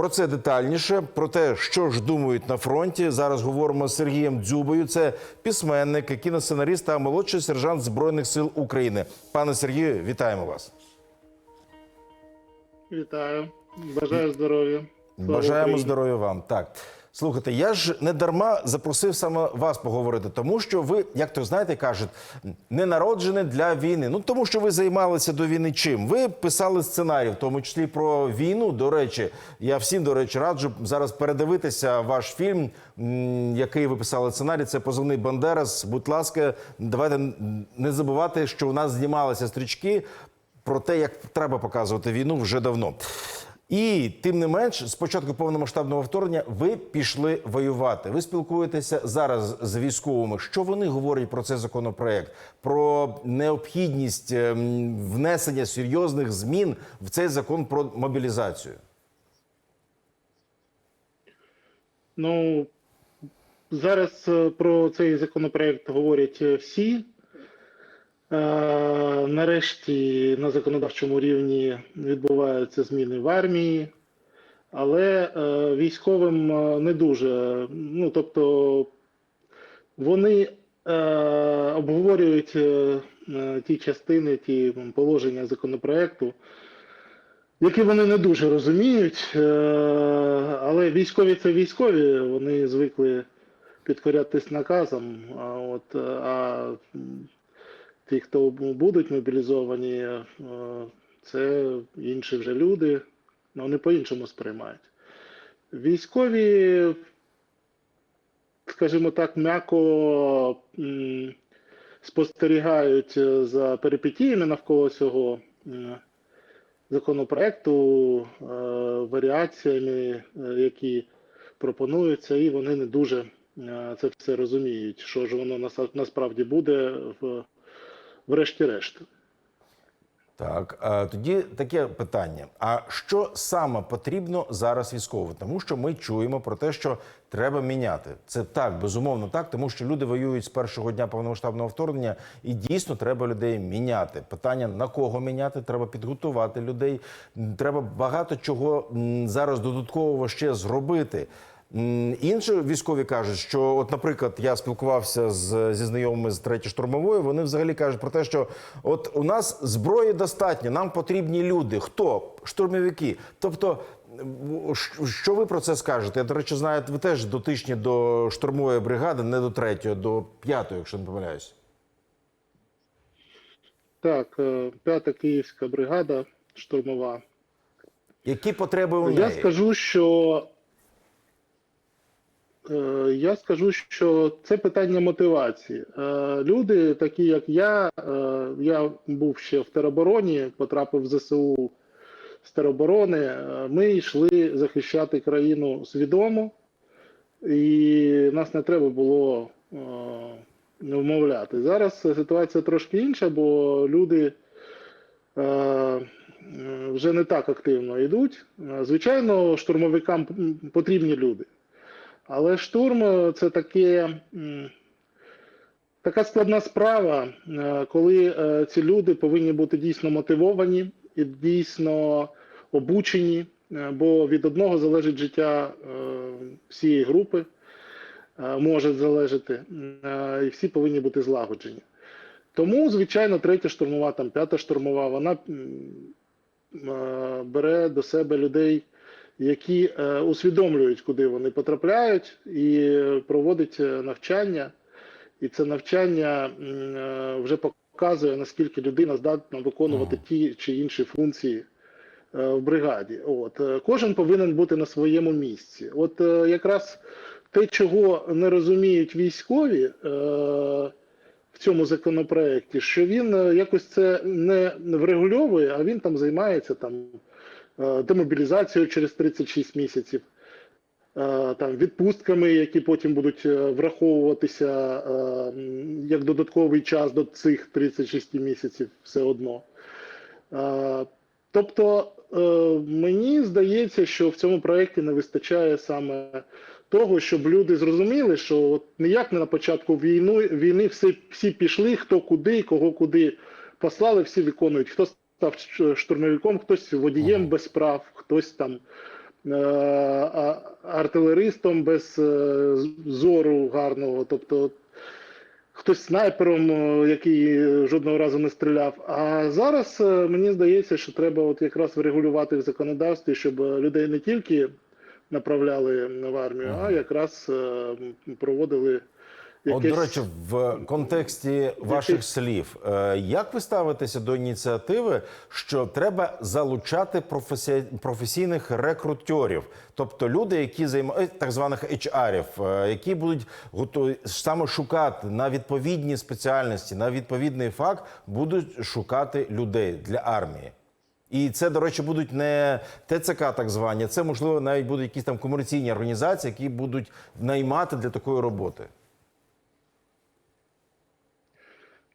Про це детальніше, про те, що ж думають на фронті. Зараз говоримо з Сергієм Дзюбою. Це письменник, кіносценарист та молодший сержант Збройних сил України. Пане Сергію, вітаємо вас. Вітаю, бажаю здоров'я. Бажаємо здоров'я вам. Так. Слухайте, я ж не дарма запросив саме вас поговорити, тому що ви, як то знаєте, кажуть, не народжені для війни. Ну тому що ви займалися до війни чим? Ви писали сценарій, в тому числі про війну. До речі, я всім, до речі, раджу зараз передивитися ваш фільм, який ви писали сценарій. Це позивний Бандерас. Будь ласка, давайте не забувати, що у нас знімалися стрічки про те, як треба показувати війну вже давно. І тим не менш, з початку повномасштабного вторгнення ви пішли воювати. Ви спілкуєтеся зараз з військовими. Що вони говорять про цей законопроект, про необхідність ем, внесення серйозних змін в цей закон про мобілізацію? Ну зараз е, про цей законопроект говорять е, всі. Е, Нарешті на законодавчому рівні відбуваються зміни в армії, але е, військовим е, не дуже. Ну тобто вони обговорюють ті частини, ті положення законопроекту, які вони не дуже розуміють, але військові це військові, вони звикли підкорятись наказам. А от а ті, хто будуть мобілізовані, е, це інші вже люди, ну, вони по-іншому сприймають. Військові, скажімо так, м'яко спостерігають е, за перипетіями навколо цього законопроекту, е, варіаціями, е, які пропонуються, і вони не дуже е, це все розуміють, що ж воно насправді буде в, врешті-решт. Так, а тоді таке питання: а що саме потрібно зараз військовим? Тому що ми чуємо про те, що треба міняти. Це так, безумовно, так, тому що люди воюють з першого дня повномасштабного вторгнення, і дійсно треба людей міняти. Питання на кого міняти? Треба підготувати людей. Треба багато чого зараз додатково ще зробити. Інші військові кажуть, що, от, наприклад, я спілкувався з, зі знайомими з третьої штурмової. Вони взагалі кажуть про те, що от у нас зброї достатньо, нам потрібні люди. Хто штурмовики? Тобто, що- ви про це скажете? Я, до речі, знаю, ви теж дотичні до штурмової бригади, не до третьої, до п'ятої, якщо не помиляюсь. Так, е, п'ята київська бригада штурмова. Які потреби у Я скажу, що я скажу, що це питання мотивації. Е, Люди, такі як я, е, я був ще в теробороні, потрапив в ЗСУ з тероборони. е, Ми йшли захищати країну свідомо, і нас не треба було е, вмовляти. Зараз ситуація трошки інша, бо люди. е, е, вже не так активно йдуть. Е, Звичайно, штурмовикам потрібні люди. Але штурм е, це таке, така складна справа, е, коли е, ці люди повинні бути дійсно мотивовані і дійсно обучені, бо від одного залежить життя всієї групи, може залежати, і всі повинні бути злагоджені. Тому, звичайно, третя штурмова, там п'ята штурмова, вона бере до себе людей, які е, усвідомлюють, куди вони потрапляють, і е, проводить е, навчання. І це навчання е, вже показує, наскільки людина здатна виконувати ті чи інші функції е, в бригаді. От кожен повинен бути на своєму місці. От е, якраз те, чого не розуміють військові. Е, в цьому законопроекті, що він якось це не врегульовує, а він там займається там демобілізацією через 36 місяців, е, там відпустками, які потім будуть е, враховуватися е, як додатковий час до цих 36 місяців все одно. Е, Тобто е, мені здається, що в цьому проєкті не вистачає саме того, щоб люди зрозуміли, що от ніяк не на початку війни, війни всі, всі пішли, хто куди, кого куди послали, всі виконують. Хто став штурмовиком, хтось водієм без прав, хтось там е, артилеристом без е, зору гарного. Тобто хтось снайпером, е, який жодного разу не стріляв. А зараз е, мені здається, що треба от якраз врегулювати в законодавстві, щоб людей не тільки направляли в армію, а якраз е, проводили От, до речі, в контексті ваших слів, е, як ви ставитеся до ініціативи, що треба залучати професі... професійних рекрутерів, тобто люди, які займають так званих HR-ів, е, які будуть готові саме шукати на відповідні спеціальності, на відповідний факт, будуть шукати людей для армії. І це, до речі, будуть не ТЦК, так звані, це можливо навіть будуть якісь там комерційні організації, які будуть наймати для такої роботи.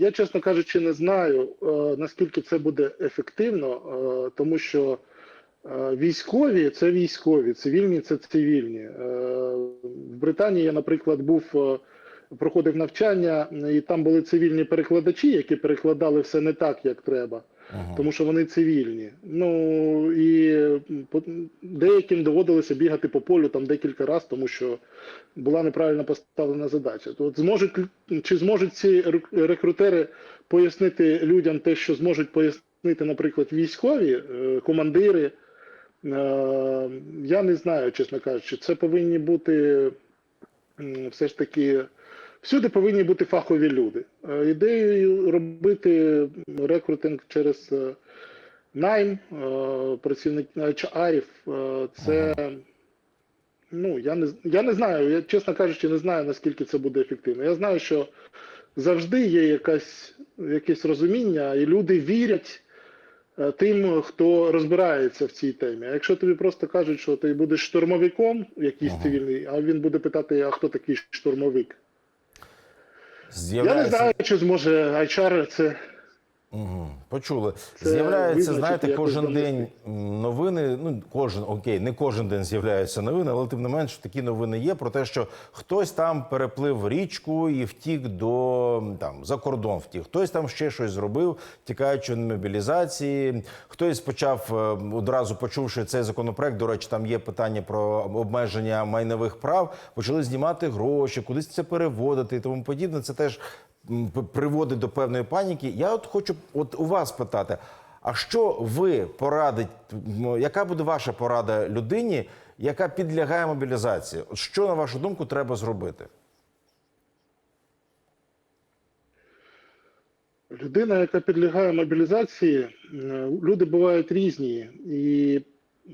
Я, чесно кажучи, не знаю, е, наскільки це буде ефективно, е, тому що е, військові це військові, цивільні це цивільні. В Британії я, наприклад, був, проходив навчання, і там були цивільні перекладачі, які перекладали все не так, як треба. Тому що вони цивільні. Ну і деяким доводилося бігати по полю там декілька разів, тому що була неправильно поставлена задача. То от зможуть чи зможуть ці рек- рекрутери пояснити людям те, що зможуть пояснити, наприклад, військові е, командири. Е, Я не знаю, чесно кажучи, це повинні бути все ж таки. Всюди повинні бути фахові люди. Е, Ідеєю робити рекрутинг через е, найм е, працівників HR, це ну я не я не знаю. Я чесно кажучи, не знаю наскільки це буде ефективно. Я знаю, що завжди є якась якесь розуміння, і люди вірять тим, хто розбирається в цій темі. А якщо тобі просто кажуть, що ти будеш штурмовиком, якийсь цивільний, а він буде питати, а хто такий штурмовик? Я не знаю, чи зможе HR це. Угу. Почули. Це З'являються, знаєте, кожен день новини. Ну, кожен окей, не кожен день з'являються новини, але тим не менш такі новини є про те, що хтось там переплив річку і втік до там за кордон втік. Хтось там ще щось зробив, тікаючи від мобілізації. Хтось почав е, одразу почувши цей законопроект. До речі, там є питання про обмеження майнових прав. Почали знімати гроші, кудись це переводити і тому подібне. Це теж приводить до певної паніки. Я от хочу от у вас питати: а що ви порадить, яка буде ваша порада людині, яка підлягає мобілізації? Що на вашу думку треба зробити? Людина, яка підлягає мобілізації, люди бувають різні. І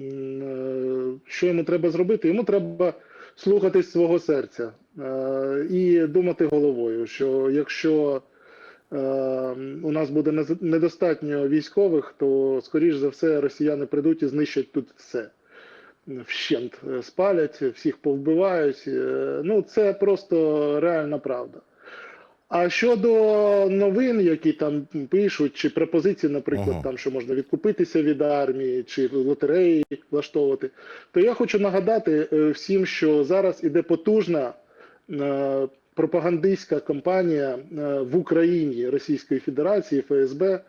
е, що йому треба зробити? Йому треба слухатись свого серця е, і думати головою, що якщо е, у нас буде недостатньо військових, то скоріш за все росіяни прийдуть і знищать тут все. Вщент е, спалять, всіх повбивають. Е, Ну, це просто реальна правда. А щодо новин, які там пишуть, чи пропозиції, наприклад, Ага. там що можна відкупитися від армії, чи лотереї влаштовувати, то я хочу нагадати е, всім, що зараз іде потужна е, пропагандистська кампанія е, в Україні Російської Федерації ФСБ.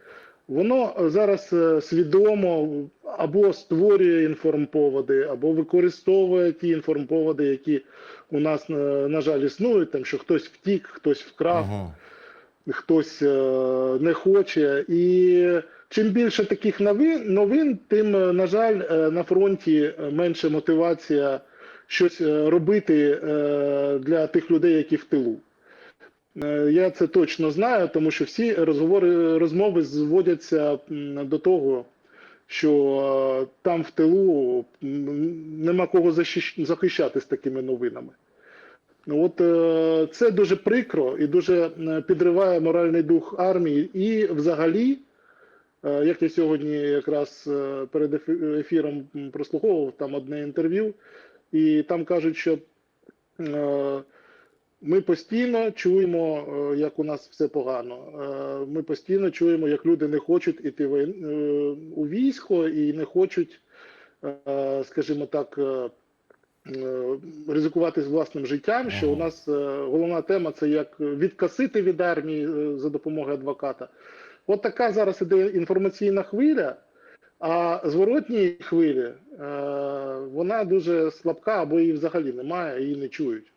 Воно зараз е, свідомо або створює інформповоди, або використовує ті інформповоди, які у нас, е, на жаль, існують, там що хтось втік, хтось вкрав Угу. хтось е, не хоче. І чим більше таких новин, новин тим, е, на жаль, е, на фронті е, менше мотивація щось е, робити е, для тих людей, які в тилу. Е, Я це точно знаю, тому що всі розговори розмови зводяться до того, що е, там в тилу нема кого захищати з такими новинами. Ну, От е, це дуже прикро і дуже підриває моральний дух армії. І взагалі, як я сьогодні якраз перед ефіром прослуховував там одне інтерв'ю, і там кажуть, що ми постійно чуємо, е, як у нас все погано. Е, Ми постійно чуємо, як люди не хочуть іти е, у військо і не хочуть, скажімо так, ризикувати з власним життям. Що у нас головна тема це як відкасити від армії за допомогою адвоката. От така зараз іде інформаційна хвиля. А зворотній хвилі вона дуже слабка, або її взагалі немає, її не чують.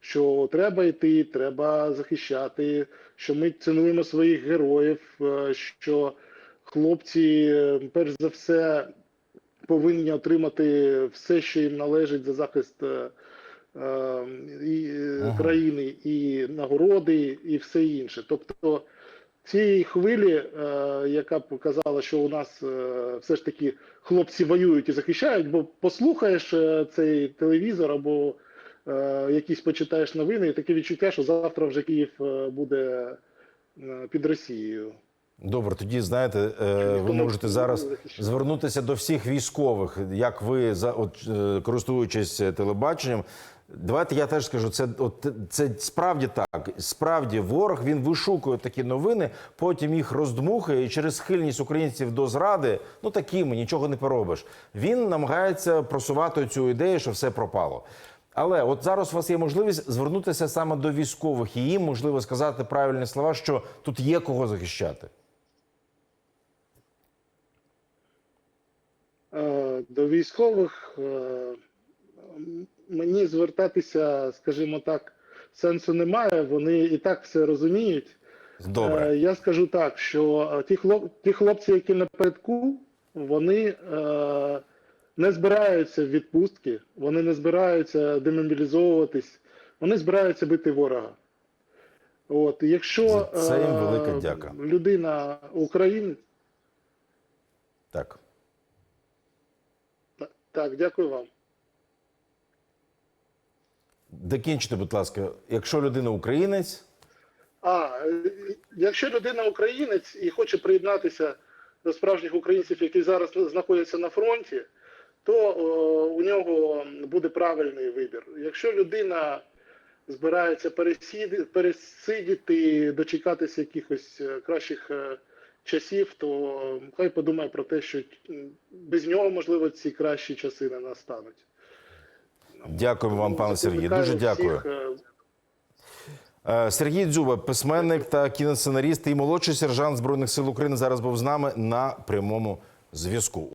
Що треба йти, треба захищати, що ми цінуємо своїх героїв, е, що хлопці, е, перш за все, повинні отримати все, що їм належить за захист е, е, і, Ага. країни, і нагороди, і все інше. Тобто цієї хвилі, е, яка показала, що у нас е, все ж таки хлопці воюють і захищають, бо послухаєш цей телевізор або якісь почитаєш новини, і таке відчуття, що завтра вже Київ е, буде е, під Росією. Добре, тоді знаєте, е, ви можете зараз звернутися до всіх військових, як ви за от е, користуючись телебаченням. Давайте я теж скажу, це от це справді так. Справді ворог він вишукує такі новини, потім їх роздмухує, і через схильність українців до зради, ну такими нічого не поробиш. Він намагається просувати цю ідею, що все пропало. Але от зараз у вас є можливість звернутися саме до військових і їм можливо сказати правильні слова, що тут є кого захищати. Е, До військових е, мені звертатися, скажімо так, сенсу немає. Вони і так все розуміють. Добре. Е, Я скажу так, що ті, хлопці, які напередку, вони е, не збираються в відпустки, вони не збираються демобілізовуватись, вони збираються бити ворога. От, якщо За це їм е, велика дяка. людина українець, Так. та- так, дякую вам. Докінчите, будь ласка, якщо людина українець, А, якщо людина українець і хоче приєднатися до справжніх українців, які зараз знаходяться на фронті, то у нього буде правильний вибір. Якщо людина збирається пересіди, пересидіти, дочекатися якихось е, кращих е, часів, то хай подумає про те, що без нього, можливо, ці кращі часи не настануть. дякую вам, пане Сергій. Дуже дякую. всіх, Е, Сергій Дзюба, письменник та кіносценарист і молодший сержант збройних сил України, зараз був з нами на прямому зв'язку.